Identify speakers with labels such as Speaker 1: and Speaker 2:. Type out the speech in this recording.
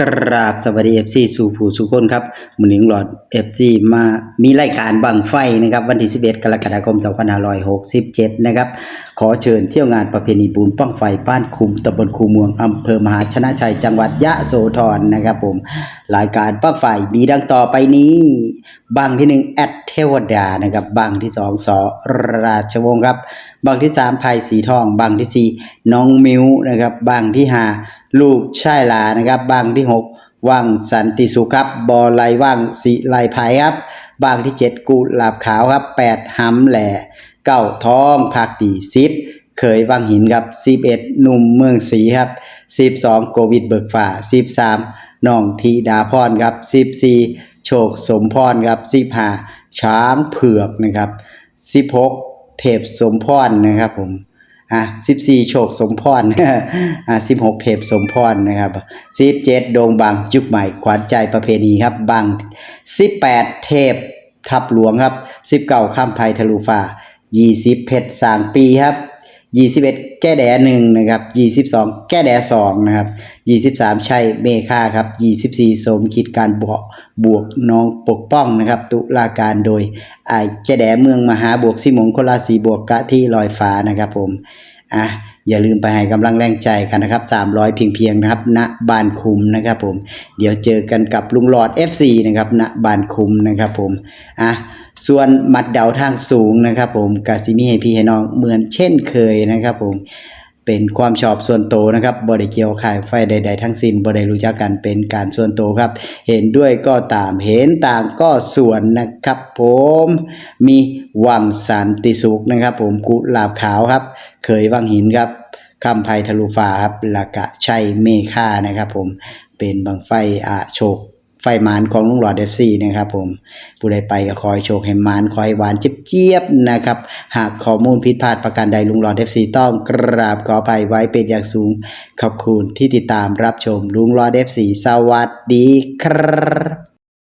Speaker 1: กราบสวัสดีเอฟซีสู่ผู้สุคนครับมือหนึ่งหลอดเอฟซีมามีรายการบังไฟนะครับ วันที่ 11 กรกฎาคม 2567 นะครับขอเชิญเที่ยวงานประเพณีบุญป้องไฟบ้านคุมตำบลคูเมืองอำเภอมหาชนะชัยจังหวัดยะโสธรนะครับผมรายการป้องไฟมีดังต่อไปนี้บังที่หนึ่งแอดเทวดานะครับบังที่สองสอราชวงศ์ครับบังที่สามไผ่สีทองบังที่สี่น้องมิวนะครับบังที่ห้าลูกชายหลานะครับบังที่หก ว่างสันติสุขครับ บอไลว่างสีไลไผ่ครับบังที่เจ็ดกุหลาบขาวครับแปดหำแหล่เก้าท้องผักดีสิบเคยวังหินครับสิบเอ็ดหนุ่มเมืองศรีครับสิบสองโควิดเบิกฝ่าสิบสามน้องธีดาพรครับสิบสี่โชคสมพรครับสิบห้าช้างเผือกนะครับสิบหกเทพสมพรนะครับผม อะสิบสี่โชคสมพรอะสิบหกเทพสมพรนะครับสิบเจ็ดโดงบางยุคใหม่ขวัญใจประเพณีครับบางสิบแปดเทพทับหลวงครับสิบเก้าข้ามภัยทะลุฟ้ายี่สิบเพชรสามปีครับ ยี่สิบเอ็ดแก้แดหนึ่งนะครับยี่สิบสองแก้แดสองนะครับยี่สิบสามชัยเมฆาครับยี่สิบสี่สมคิดการบวกบวกน้องปกป้องนะครับ ตุลาการโดยไอแกแดเมืองมหาบวกสิมงคลราศีบวกกะที่ลอยฟ้านะครับผม อะอย่าลืมไปให้กำลังแรงใจกันนะครับ 300 เพียงเพียงนะครับณบานคุมนะครับผม เดี๋ยวเจอกันกับลุงหลอด FC นะครับณบานคุมนะครับผมอะส่วนมัดเดาทางสูงนะครับผมกาซิมีให้พี่ให้น้องเหมือนเช่นเคยนะครับผม เป็นความชอบส่วนตัวนะครับบริเกี่ยวขายไฟใด ๆ ทั้งสิ้นบริรู้จักกันเป็นการส่วนตัวครับ เห็นด้วยก็ตามเห็นต่างก็ส่วนนะครับ ผมมีวังสันติสุขนะครับ ผมกุหลาบขาวครับ เคยวังหินครับคำไพทะลุฟ้าครับลวกะชัยเมฆานะครับ ผมเป็นบังไฟอาโชค ไฟมานของลุงหลอดเอฟซีนะครับผมผู้ใดไปก็คอยโชคให้มานคอยหวานเจี๊ยบๆนะครับ หากข้อมูลผิดพลาดประการใดลุงหลอดเอฟซีต้องกราบขออภัยไว้เป็นอย่างสูง ขอบคุณที่ติดตามรับชมลุงหลอดเอฟซีสวัสดีครับ